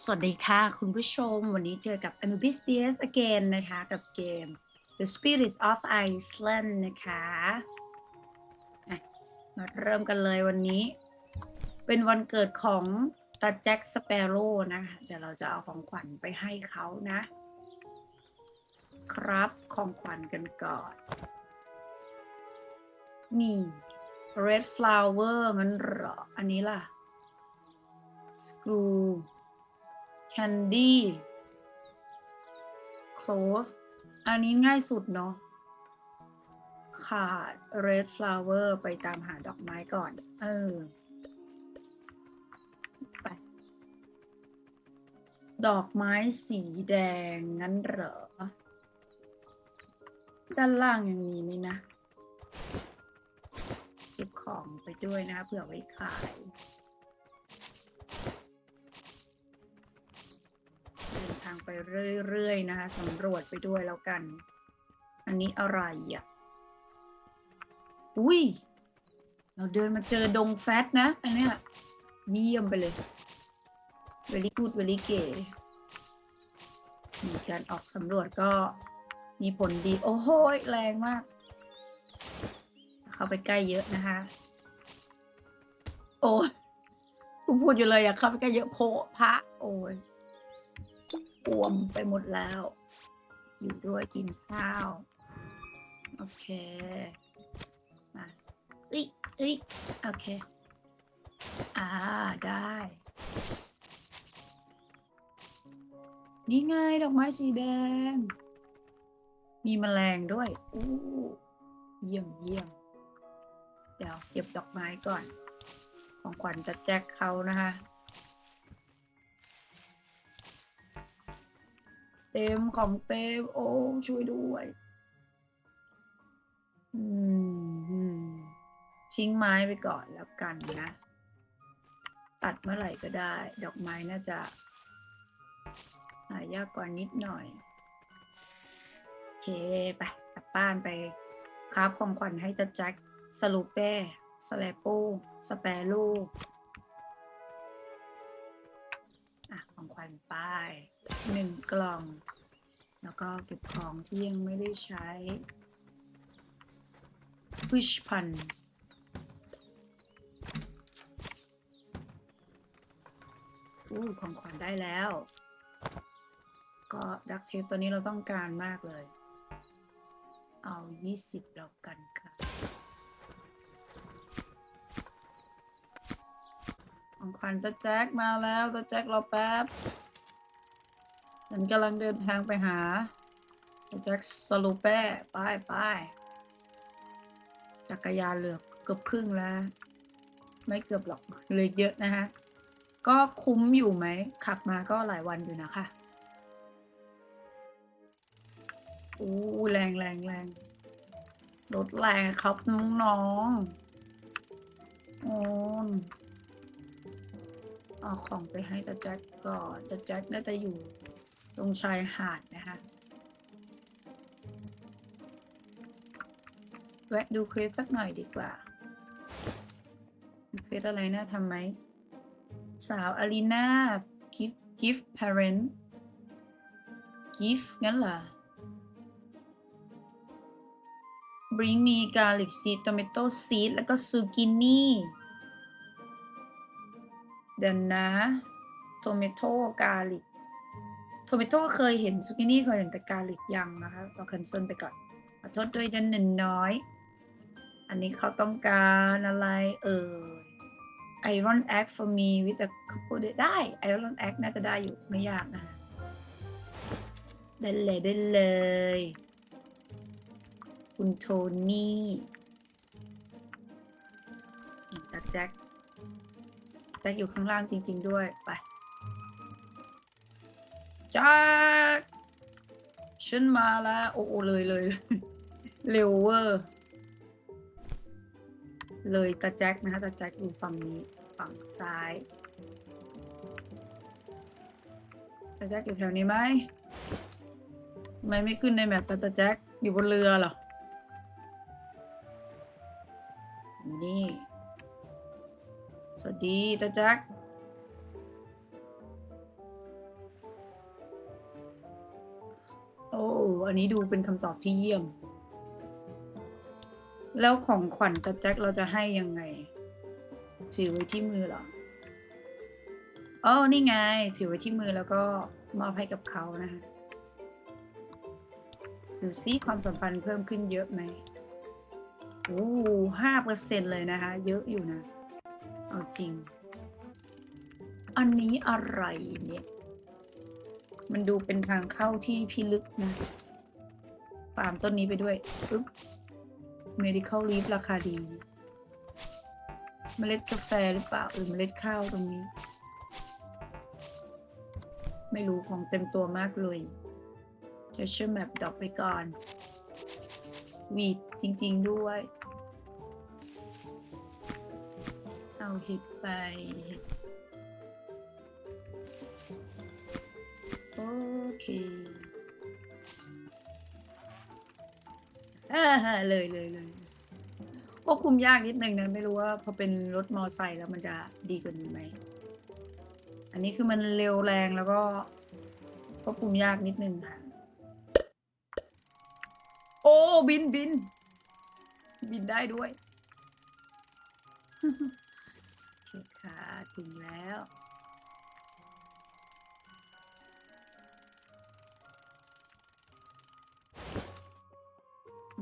สวัสดีค่ะ คุณผู้ชม วันนี้เจอกับ Anubis DS again นะคะ กับเกม The Spirits of Iceland นะคะะมาเริ่มกันเลยวันนี้ เป็นวันเกิดของตาแจ็คสเปโร่นะ เดี๋ยวเราจะเอาของขวัญไปให้เขานะ ครับของขวัญกันก่อน นี่ red flower งั้นเหรอ อันนี้ล่ะ screw candy close อันนี้ง่ายสุดเนาะ ขาด red flower ไปตามหาดอกไม้ก่อน เออ ไป ดอกไม้สีแดงงั้นเหรอ ด้านล่างยังมีไหมนะเก็บของไปด้วยนะคะเผื่อไว้ขายางไปเรื่อยๆนะคะสำรวจไปด้วยแล้วกัน อันนี้อะไรอะ อุ้ย เราเดินมาเจอดงแฟตนะ อันเนี้ยเยี่ยมไปเลย very good very gay มีการออกสำรวจก็มีผลดี โอ้โหแรงมาก เข้าไปใกล้เยอะนะคะ โอ้ยกูพูดอยู่เลยอะเข้าไปใกล้เยอะโพพระ โอ้ย ปวมไปหมดแล้ว อยู่ด้วยกินข้าว โอเค มาอ้ยเอ้ยโอเค อ่า ได้ นี่ไงดอกไม้สีแดง มีแมลงด้วย อู้เยี่ยมเยี่ยม เดี๋ยวเก็บดอกไม้ก่อน ของขวัญจะแจ็คเขานะคะ เต็มของเต็ม โอ้ช่วยด้วยอืมชิ้งไม้ไปก่อนแล้วกันนะ ตัดเมื่อไหร่ก็ได้ ดอกไม้น่าจะหายากกว่านิดหน่อยโอเคไปกลับบ้านไปคราบของขวัญให้ตาแจ็คสลูเป้สแลปโปสเปรู ของขวัญไปหนึ่งกล่อง แล้วก็เก็บของที่ยังไม่ได้ใช้ fish pan อู้ของขวัญได้แล้ว ก็ดักเทปตัวนี้เราต้องการมากเลย เอา 20แล้วกันค่ะ ของขวัญตาแจ็คมาแล้วตาแจ็ครอแป๊บ ฉันกำลังเดินทางไปหาตาแจ็คสลูเป้ไปไปจักรยานเหลือเกือบครึ่งแล้ว ไม่เกือบหรอกเลยเยอะนะคะก็คุ้มอยู่ไหม ขับมาก็หลายวันอยู่นะคะอู้แรงแรงแรงรถแรงครับน้องๆโอ้ เอาของไปให้ตาแจ็คก่อนตาแจ็คน่าจะอยู่ตรงชายหาดนะคะแวะดูเควสสักหน่อยดีกว่าเควสอะไรน่าทำไหม สาวอารีนา gift gift parent gift งั้นเหรอ bring me garlic seed tomato seed แล้วก็ zucchini เดี๋ยวนะ tomato garlic tomato เคยเห็น zucchini เคยเห็นแต่ garlic ยังนะคะเรา cancel ไปก่อนขอโทษด้วยดันหนึ่งน้อย อันนี้เขาต้องการอะไรเอ่ย Iron Axe for me with a couple ได้ Iron Axe น่าจะได้อยู่ไม่ยากนะได้เลยได้เลย คุณโทนี่ตาแจ็ค แจ็คอยู่ข้างล่างจริง ๆ ด้วย ไปแจ็คฉันมาแล้ว โอ้โอเลยเลยเร็วเวอร์ เลยตาแจ็คนะคะตาแจ็คอยู่ฝั่งนี้ ฝั่งซ้ายตาแจ็คอยู่แถวนี้ไหมทำไมไม่ขึ้นในแมปตาตาแจ็คอยู่บนเรือเหรอ ดีตาแจ็คโอ้อันนี้ดูเป็นคำตอบที่เยี่ยม แล้วของขวัญตาแจ็คเราจะให้ยังไง ถือไว้ที่มือเหรออ๋อนี่ไง ถือไว้ที่มือแล้วก็มอบให้กับเขานะคะดูซิความสัมพันธ์เพิ่มขึ้นเยอะไหมโอ้ห้าเปอร์เซ็นเลยนะคะ เยอะอยู่นะ เอาจริง อันนี้อะไรเนี่ย มันดูเป็นทางเข้าที่พิลึกนะฟาร์มต้นนี้ไปด้วยปึ๊บ medical leaf ราคาดีเมล็ดกาแฟหรือเปล่าหรือเมล็ดข้าวตรงนี้ ไม่รู้ของเต็มตัวมากเลย treasure map ดอกไปก่อนวีดจริง ๆ ด้วย เอาเห็ดไป โอเคเออเลยเลยเลยควบคุมยากนิดนึงนะไม่รู้ว่าพอเป็นรถมอไซค์แล้วมันจะดีกว่านี้ไหม อันนี้คือมันเร็วแรงแล้วก็ควบคุมยากนิดนึงค่ะ โอ้บินบิน บินได้ด้วย ถึงแล้ว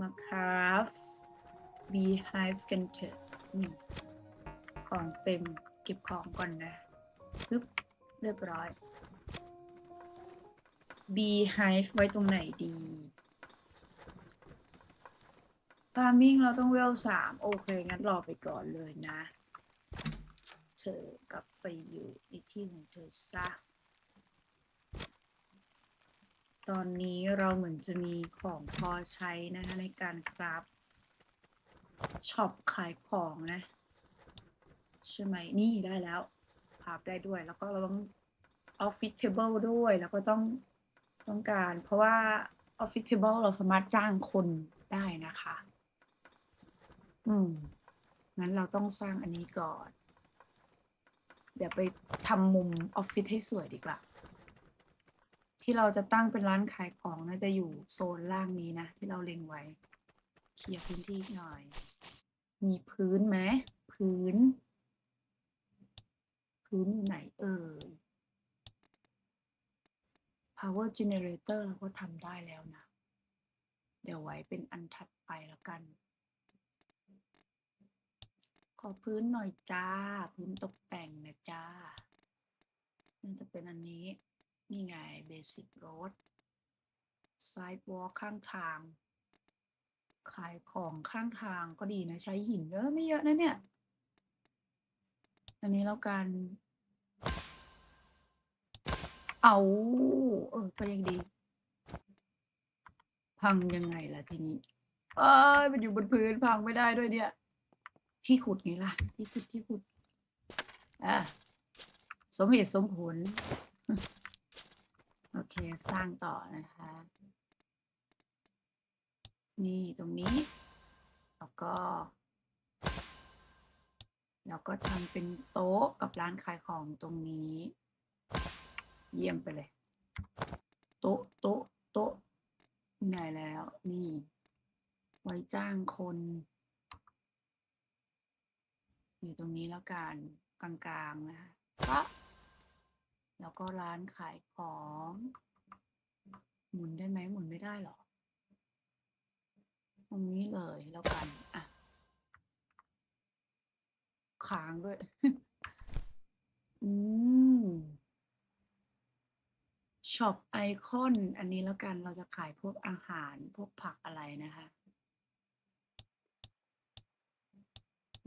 มาคราฟ beehive กันเถอะนี่ของเต็มเก็บของก่อนนะปึ๊บเรียบร้อย beehive ไว้ตรงไหนดี farming เราต้องเวลสามโอเค งั้นรอไปก่อนเลยนะ เธอกลับไปอยู่ในที่ของเธอซะ ตอนนี้เราเหมือนจะมีของพอใช้นะคะในการคราฟช็อปขายของนะ ใช่ไหมนี่ได้แล้วคราฟได้ด้วย แล้วก็เราต้องออฟฟิศเทเบิลด้วย แล้วก็ต้องต้องการ เพราะว่าออฟฟิศเทเบิลเราสามารถจ้างคนได้นะคะ อืม งั้นเราต้องสร้างอันนี้ก่อน เดี๋ยวไปทำมุมออฟฟิศให้สวยดีกว่า ที่เราจะตั้งเป็นร้านขายของน่าจะอยู่โซนล่างนี้นะ ที่เราเล็งไว้ เคลียร์พื้นที่หน่อย มีพื้นไหมพื้น พื้นอยู่ไหนเอ่ย power generator เราก็ทำได้แล้วนะ เดี๋ยวไว้เป็นอันถัดไปแล้วกัน ขอพื้นหน่อยจ้า พื้นตกแต่งนะจ้าน่าจะเป็นอันนี้ นี่ไงเบสิ c โรด s i d e w a l k ข้างทาง ขายของข้างทางก็ดีนะ ใช้หินเยอะไม่เยอะนะเนี่ย อันนี้แล้วกัน เอาเออก็ยังดี พังยังไงล่ะทีนี้ เอ้ยมันอยู่บนพื้นพังไม่ได้ด้วยเนี่ย ที่ขุดไงล่ะ ที่ขุดที่ขุดอะสมเหตุสมผล โอเค สร้างต่อนะคะ นี่ตรงนี้ แล้วก็ แล้วก็ทำเป็นโต๊ะกับร้านขายของตรงนี้ เยี่ยมไปเลย โต๊ะ โต๊ะ โต๊ะไหนแล้ว นี่ ไว้จ้างคน อยู่ตรงนี้แล้วกันกลางๆนะคะแล้วก็ร้านขายของ หมุนได้ไหมหมุนไม่ได้หรอ ตรงนี้เลยแล้วกันอะค้างด้วย อืมช็อปไอคอน อันนี้แล้วกันเราจะขายพวกอาหารพวกผักอะไรนะคะ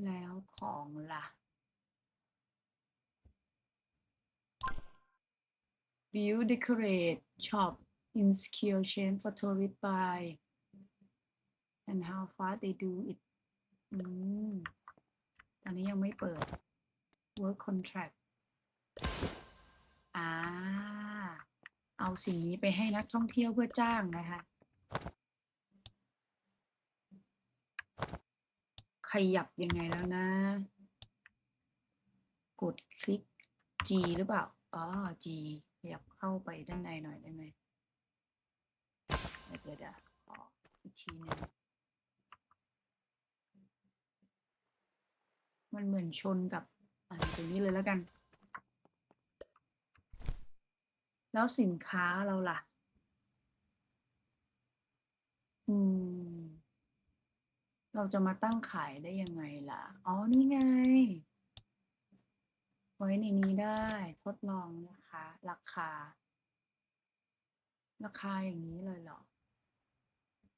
แล้วของล่ะ View decorate shop in skill chain for tourist buy and how fast they do it อืมตอนนี้ยังไม่เปิด work contract อ่า เอาสิ่งนี้ไปให้นักท่องเที่ยวเพื่อจ้างนะคะ ขยับยังไงแล้วนะ กดคลิก G หรือเปล่า อ๋อ G ขยับเข้าไปด้านในหน่อยได้ไหมเดี๋ยวเดี๋ยวอีกทีนึงมันเหมือนชนกับอะไรตรงนี้เลยแล้วกัน แล้วสินค้าเราล่ะ อืม เราจะมาตั้งขายได้ยังไงล่ะ อ๋อ นี่ไง ไว้ในนี้ได้ทดลองนะคะ ราคา ราคาอย่างนี้เลยเหรอ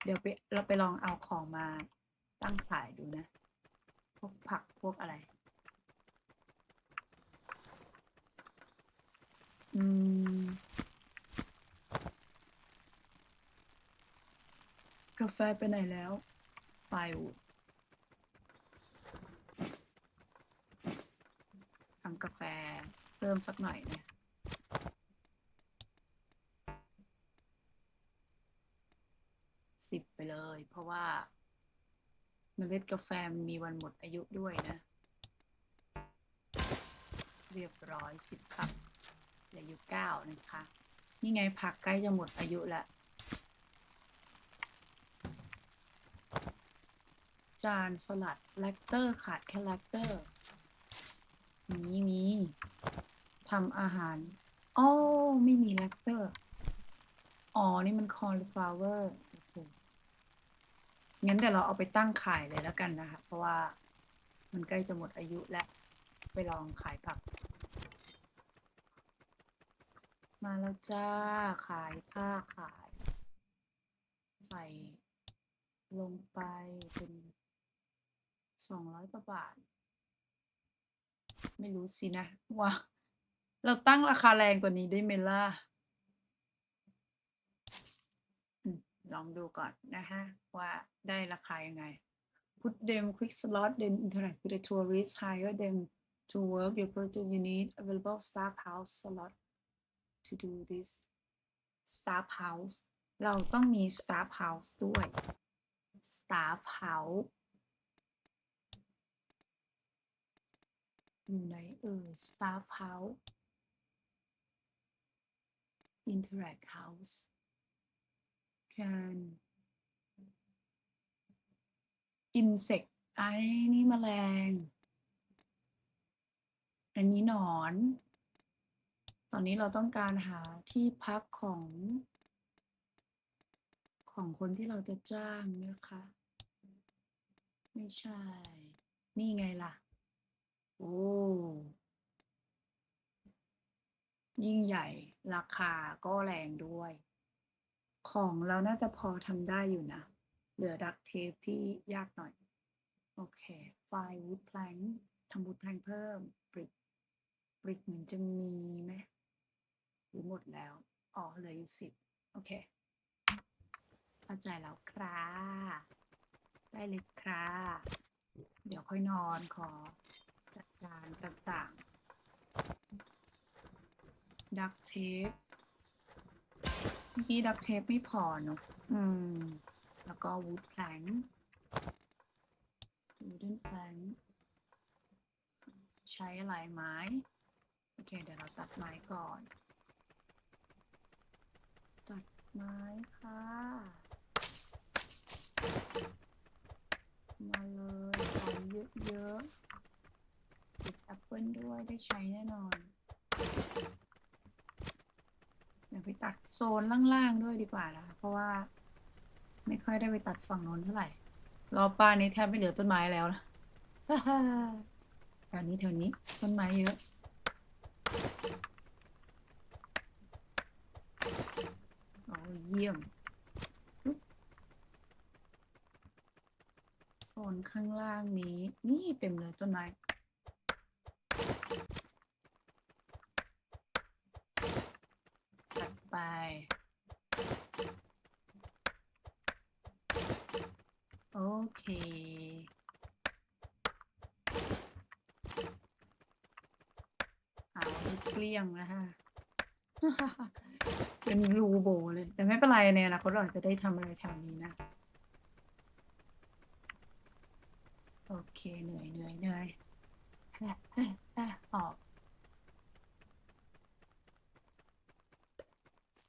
เดี๋ยวไปเราไปลองเอาของมาตั้งขายดูนะ พวกผักพวกอะไร อืม กาแฟไปไหนแล้ว ไปทำกาแฟเพิ่มสักหน่อยเนี่ยสิบไปเลย เพราะว่าเมล็ดกาแฟมีวันหมดอายุด้วยนะ เรียบร้อยสิบครับเหลืออยู่เก้านะคะ นี่ไงผักใกล้จะหมดอายุแล้ว จานสลัดแลคเตอร์ขาดแค่แลคเตอร์มีมีทำอาหารอ๋อไม่มีแลคเตอร์ อ๋อ นี่มันคอ l ฟลาเวอร์งั้นเดี๋ยวเราเอาไปตั้งขายเลยแล้วกันนะคะ เพราะว่ามันใกล้จะหมดอายุแล้ว ไปลองขายผัก มาแล้วจ้า ขายผ้าขาย ใส่ลงไปเป็น สองร้อยกว่าบาท ไม่รู้สินะว่าเราตั้งราคาแรงกว่านี้ได้ไหมล่ะลองดูก่อนนะฮะ ว่าได้ราคายังไง Put them quick slot then interact with the tourist hire them to work your project you need available staff house slot to do this staff house เราต้องมี staff house ด้วย staff house อยู่ไหนเอ่ย staff house interact house can insect ไอ้นี่แมลง อันนี้หนอน ตอนนี้เราต้องการหาที่พักของ ของคนที่เราจะจ้างนะคะ ไม่ใช่ นี่ไงล่ะ โอ้ ยิ่งใหญ่ ราคาก็แรงด้วย ของเราน่าจะพอทำได้อยู่นะ เหลือดักเทปที่ยากหน่อย โอเค ไฟล์วูดแพลงทำวูดแพลงเพิ่มบริกบริกเหมือนจะมีไหมหรือหมดแล้ว อ๋อ เหลืออยู่สิบโอเค เข้าใจแล้วครับได้เลยครับเดี๋ยวค่อยนอนขอ ดการต่างๆ ดักเทปเมื่อกี้ดักเทปไม่พอเนอะอืม แล้วก็วูดแพลงวูดแพลงใช้อะไรไม้ โอเค เดี๋ยวเราตัดไม้ก่อน ตัดไม้ค่ะ มาเลยของเยอะๆ ติดแอปเปิลด้วยได้ใช้แน่นอน เดี๋ยวไปตัดโซนล่างๆด้วยดีกว่านะเพราะว่า ไม่ค่อยได้ไปตัดฝั่งโน้นเท่าไหร่รอบบ้านนี้แทบไม่เหลือต้นไม้แล้วนะแถวนี้แถวนี้ต้นไม้เยอะโอ้เยี่ยมโซนข้างล่างนี้ นี่เต็มเลยต้นไม้ ตัด ไป โอเค เอาให้เกลี้ยงนะคะเป็นรูโบเลย แต่ไม่เป็นไรในอนาคตเราอาจจะได้ทำอะไรแถวนี้นะ โอเค เหนื่อยเหนื่อยเหนื่อยแอะแอะแอะออก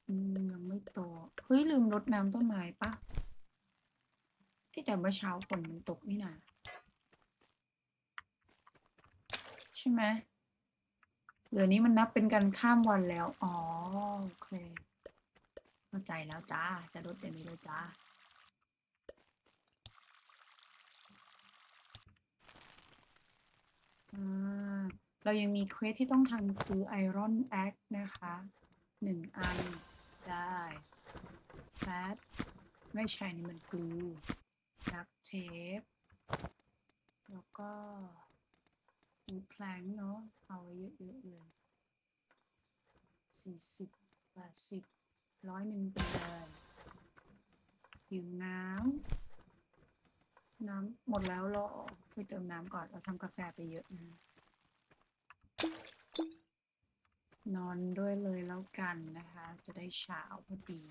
อืม ยังไม่โต เฮ้ย เห ลืมรดน้ำต้นไม้ปะเอ๊ะแต่เมื่อเช้าฝนมันตกนี่นาใช่ไหมเหลือนี้มันนับเป็นการข้ามวันแล้ว อ๋อ โอเค เข้าใจแล้วจ้า จะลดเดี๋ยวนี้เลยจ้าอ่าเรายังมีเควสที่ต้องทำคือ Iron Axe นะคะหนึ่งอันได้ แฟตไม่ใช่นี่มันคือดักเทป แล้วก็อูแพลงเนาะ เอาไว้เยอะๆเลยสี่สิบแปดสิบร้อยหนึ่งไปเลยหิวน้ำ น้ำหมดแล้วรอไปเติมน้ำก่อน เราทำกาแฟไปเยอะนะนอนด้วยเลยแล้วกันนะคะ จะได้เช้าพอดี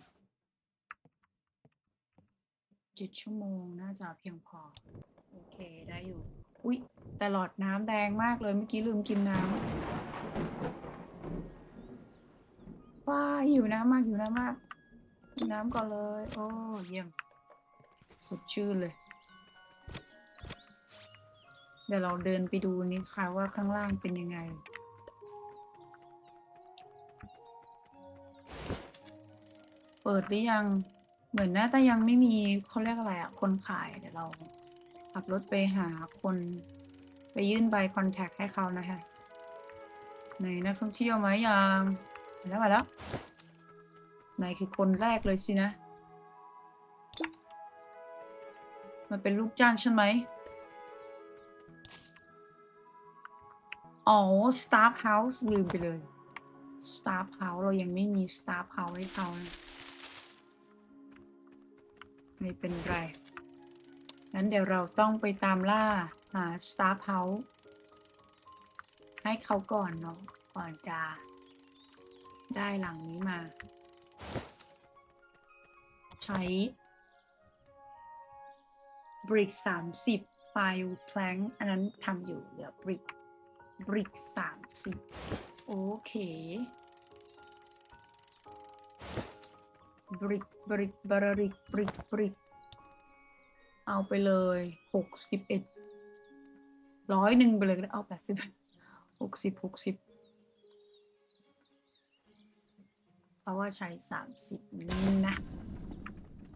เจ็ดชั่วโมงน่าจะเพียงพอ โอเคได้อยู่ อุ๊ย แต่หลอดน้ำแดงมากเลยเมื่อกี้ลืมกินน้ำว้าหิวน้ำมากหิวน้ำมากกินน้ำก่อนเลย โอ้เยี่ยมสดชื่นเลย เดี๋ยวเราเดินไปดูนี่ค่ะว่าข้างล่างเป็นยังไงเปิดหรือยัง เหมือนน่าจะยังไม่มีเขาเรียกอะไรอะคนขายเดี๋ยวเราขับรถไปหาคนไปยื่นใบคอนแทคให้เขานะคะไหนนักท่องเที่ยวไหมยังมาแล้วมาแล้วไหนคือคนแรกเลยสินะ มันเป็นลูกจ้างใช่ไหมอ๋อ Staff House ลืมไปเลย Staff House เรายังไม่มี Staff House ให้เขานะ ไม่เป็นไรงั้นเดี๋ยวเราต้องไปตามล่าหา Staff House ให้เขาก่อนเนาะก่อนจะได้หลังนี้มา ใช้ brick 30 file plank อันนั้นทำอยู่เหลือ brick brick 30 โอเค brick brick brick brick brick เอาไปเลยหกสิบเอ็ดร้อยหนึ่งไปเลยก็ได้เอาแปดสิบหกสิบหกสิบเพราะว่าใช้สามสิบนะ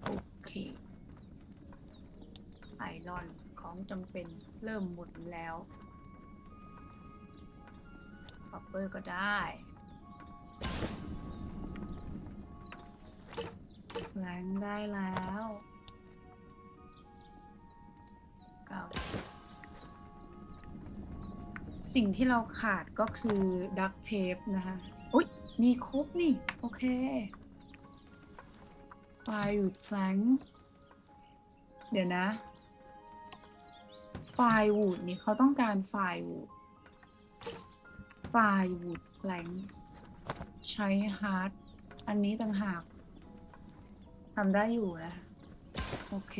โอเคไอรอนของจำเป็นเริ่มหมดแล้วคอปเปอร์ก็ได้ แรงได้แล้วเก้าสิบสิ่งที่เราขาดก็คือดักเทปนะคะอุ๊ย มีครบนี่ โอเคไฟหยุดแฟลงเดี๋ยวนะไฟวูดนี่เขาต้องการไฟวูดไฟวูดแฟลงใช้ฮาร์ดอันนี้ต่างหาก ทำได้อยู่นะ โอเค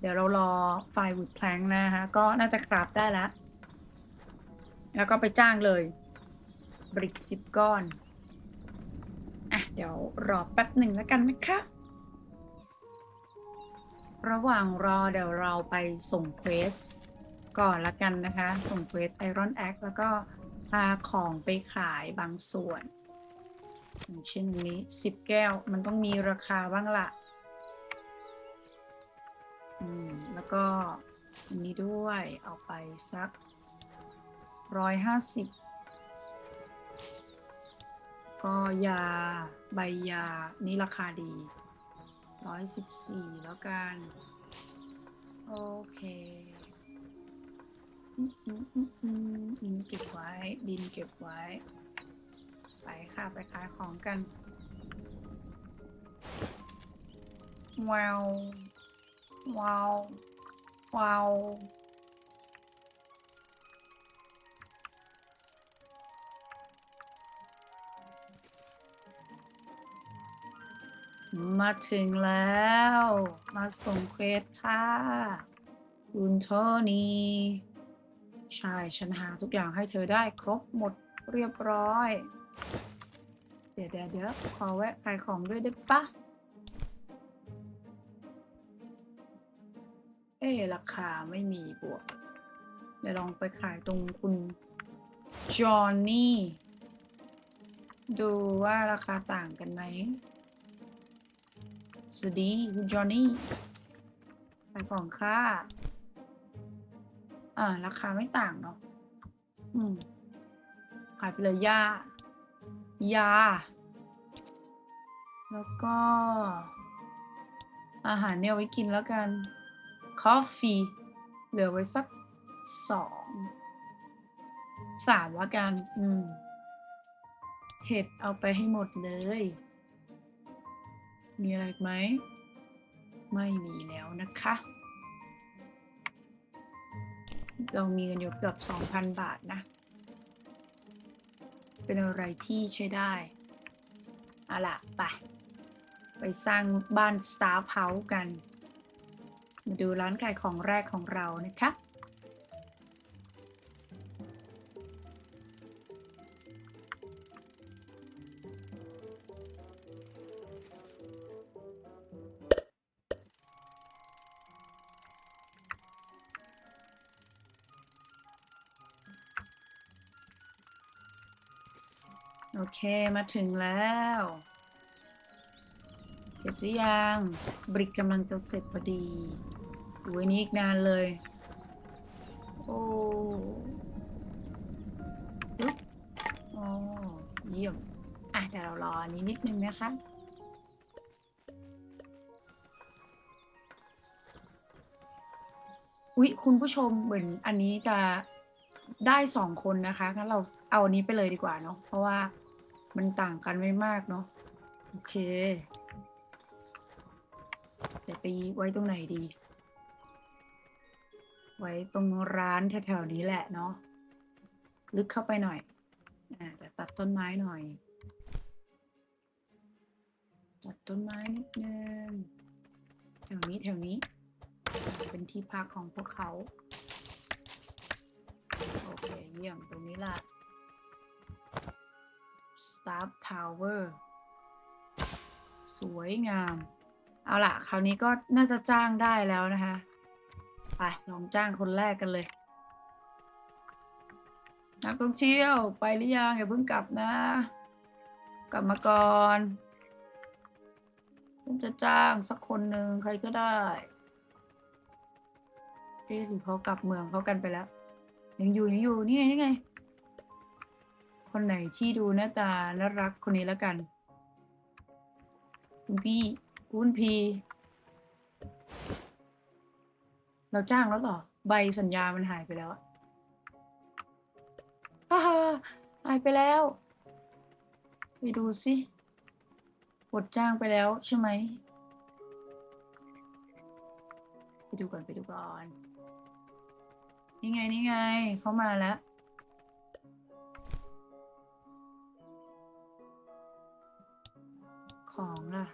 เดี๋ยวเรารอไฟวูดแพลงนะคะ ก็น่าจะกราบได้แล้ว แล้วก็ไปจ้างเลยบริกสิบก้อน อะ เดี๋ยวรอแป๊บหนึ่งแล้วกันนะคะ ระหว่างรอเดี๋ยวเราไปส่งเควสก่อนละกันนะคะ ส่งเควส Iron Axe แล้วก็พาของไปขายบางส่วน อย่างเช่นนี้10แก้วมันต้องมีราคาบ้างละอืมแล้วก็อันนี้ด้วยเอาไปสักร้อยห้าสิบก็ยาใบยา นี่ราคาดีร้อยสิบสี่แล้วกัน โอเคอืมอืมอืมอืมดินเก็บไว้ ดินเก็บไว้ ไปค่ะ ไปขายของกันว้าวว้าวว้าวมาถึงแล้ว มาส่งเควสค่ะคุณโทนี่ใช่ ฉันหาทุกอย่างให้เธอได้ครบหมดเรียบร้อย เดี๋ยวเดี๋ยวขอแวะขายของด้วยได้ปะเอ้ราคาไม่มีบวก เดี๋ยวลองไปขายตรงคุณจอห์นนี่ ดูว่าราคาต่างกันไหมสวัสดีคุณจอห์นนี่ขายของค่าอ่าราคาไม่ต่างเนาะอืมขายไปเลยย่า ยา แล้วก็ อาหารเนี่ยไว้กินแล้วกัน คอฟฟี่เหลือไว้สักสองสามแล้วกัน อืม เห็ดเอาไปให้หมดเลย มีอะไรไหม ไม่มีแล้วนะคะ เรามีเงินอยู่เกือบ2,000บาทนะ เป็นอะไรที่ใช้ได้เอาล่ะไป ไปสร้างบ้านสตาร์เพาส์กัน มาดูร้านขายของแรกของเรานะคะ โอเคมาถึงแล้วเสร็จหรือยังบริกกำลังจะเสร็จพอดีดูอันนี้อีกนานเลย โอ้ปึ๊บโอ้เยี่ยม อะเดี๋ยวเรารออันนี้นิดนึงนะคะอุ๊ยคุณผู้ชมเหมือนอันนี้จะได้สองคนนะคะงั้นเราเอาอันนี้ไปเลยดีกว่าเนาะเพราะว่า มันต่างกันไม่มากเนาะโอเคเดี๋ยวไปไว้ตรงไหนดี ไว้ตรงร้านแถวๆนี้แหละเนาะลึกเข้าไปหน่อยอ่าเดี๋ยวตัดต้นไม้หน่อย ตัดต้นไม้นิดนึงแถวนี้แถวนี้ เป็นที่พักของพวกเขา โอเค เยี่ยมตรงนี้ล่ะ Staff Tower สวยงาม เอาล่ะ คราวนี้ก็น่าจะจ้างได้แล้วนะคะ ไป ลองจ้างคนแรกกันเลย นักท่องเที่ยวไปหรือยังอย่าเพิ่งกลับนะ กลับมาก่อนผมจะจ้างสักคนหนึ่งใครก็ได้เอ๊ะหรือเขากลับเมืองเขากันไปแล้ว ยังอยู่ยังอยู่นี่ไงนี่ไง คนไหนที่ดูหน้าตาน่ารักคนนี้แล้วกัน คุณพี่คุณพี เราจ้างแล้วเหรอ ใบสัญญามันหายไปแล้วอะฮ่าฮ่าหายไปแล้ว ไปดูสิกดจ้างไปแล้วใช่ไหม ไปดูก่อนไปดูก่อน นี่ไงนี่ไง เขามาแล้ว ของล่ะ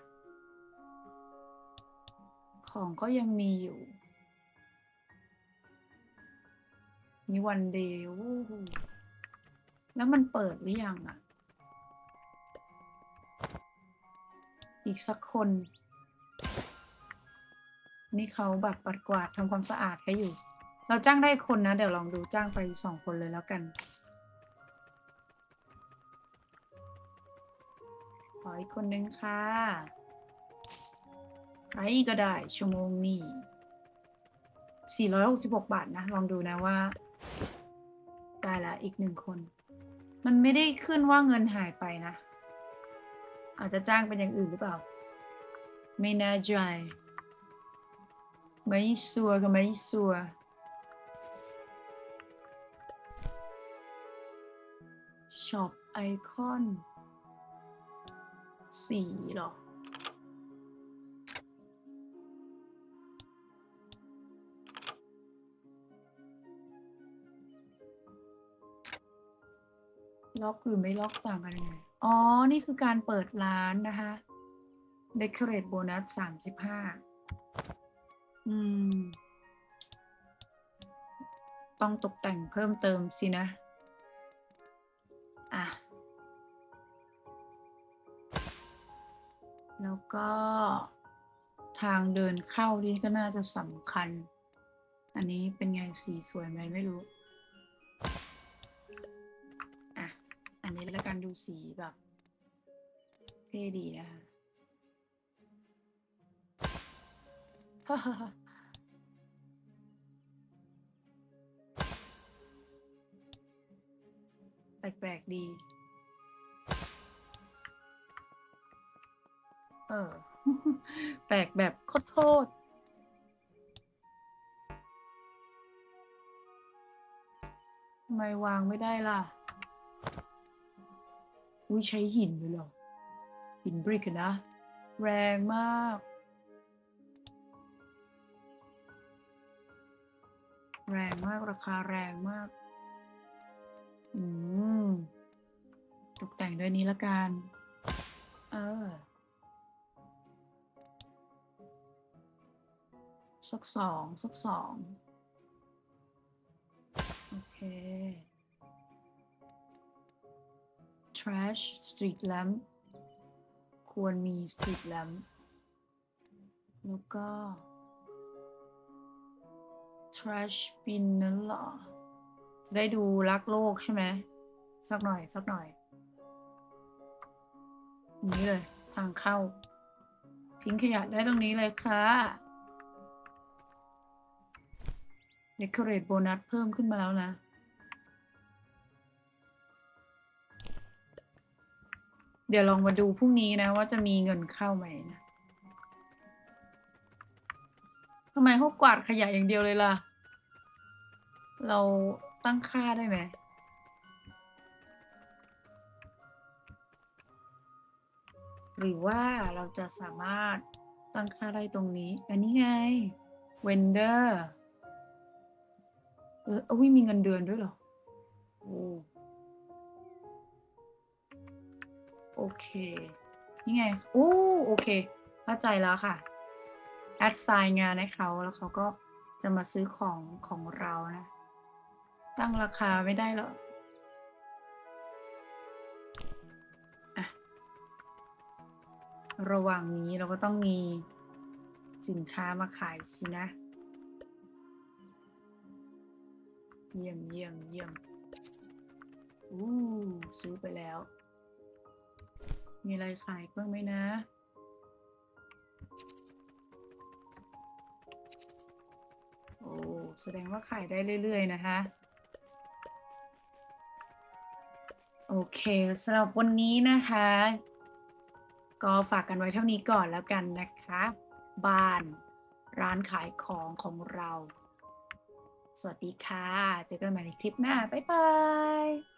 ของก็ยังมีอยู่มีวันเดย์วู้ฮู้แล้วมันเปิดหรือยังอะ อีกสักคน นี่เขาแบบปัดกวาดทำความสะอาดให้อยู่ เราจ้างได้คนนะ เดี๋ยวลองดูจ้างไปสองคนเลยแล้วกัน ขออีกคนนึงค่ะ ใครก็ได้ ชั่วโมงนี้ 466 บาทนะ ลองดูนะว่าได้ละอีกหนึ่งคน มันไม่ได้ขึ้นว่าเงินหายไปนะ อาจจะจ้างเป็นอย่างอื่นหรือเปล่า ไม่แน่ใจไม่ชัวก็ไม่ชัวช็อปไอคอน สีเหรอ ล็อกหรือไม่ล็อกต่างกันยังไง อ๋อ นี่คือการเปิดร้านนะคะ Decorate Bonus สามสิบห้าอืม ต้องตกแต่งเพิ่มเติมสินะอะ แล้วก็ทางเดินเข้านี่ก็น่าจะสำคัญ อันนี้เป็นไงสีสวยไหมไม่รู้ อะ อันนี้แล้วกันดูสีแบบเท่ดีนะคะแปลกๆดี ออแปลกแบบโคตรโทษ ทำไมวางไม่ได้ล่ะ อุ้ยใช้หินเลยเหรอ หินบริกนะ แรงมาก แรงมากราคาแรงมาก อืม ตกแต่งด้วยนี้ละกัน เออ สักสองสักสองโอเค trash street lamp ควรมี street lamp แล้วก็ trash bin นั่นเหรอ จะได้ดูรักโลกใช่ไหม สักหน่อย สักหน่อยนี้เลย ทางเข้า ทิ้งขยะได้ตรงนี้เลยค่ะ decorate โบนัสเพิ่มขึ้นมาแล้วนะ เดี๋ยวลองมาดูพรุ่งนี้นะว่าจะมีเงินเข้าไหมนะทำไมเขากวาดขยะอย่างเดียวเลยล่ะ เราตั้งค่าได้ไหมหรือว่าเราจะสามารถตั้งค่าได้ตรงนี้ อันนี้ไง vendor เอออุ้ยมีเงินเดือนด้วยเหรอโอ้โอเคนี่ไงโอ้โอเค เข้าใจแล้วค่ะ แอดไซน์งานให้เขาแล้วเขาก็จะมาซื้อของของเรานะ ตั้งราคาไม่ได้หรออะระหว่างนี้เราก็ต้องมีสินค้ามาขายสินะ เยี่ยมเยี่ยมเยี่ยมอู้ซื้อไปแล้ว มีอะไรขายบ้างไหมนะ โอ้แสดงว่าขายได้เรื่อย ๆ นะคะ โอเคสำหรับวันนี้นะคะ ก็ฝากกันไว้เท่านี้ก่อนแล้วกันนะคะ บ้านร้านขายของของเรา สวัสดีค่ะ เจอกันใหม่ในคลิปหน้า บ๊ายบาย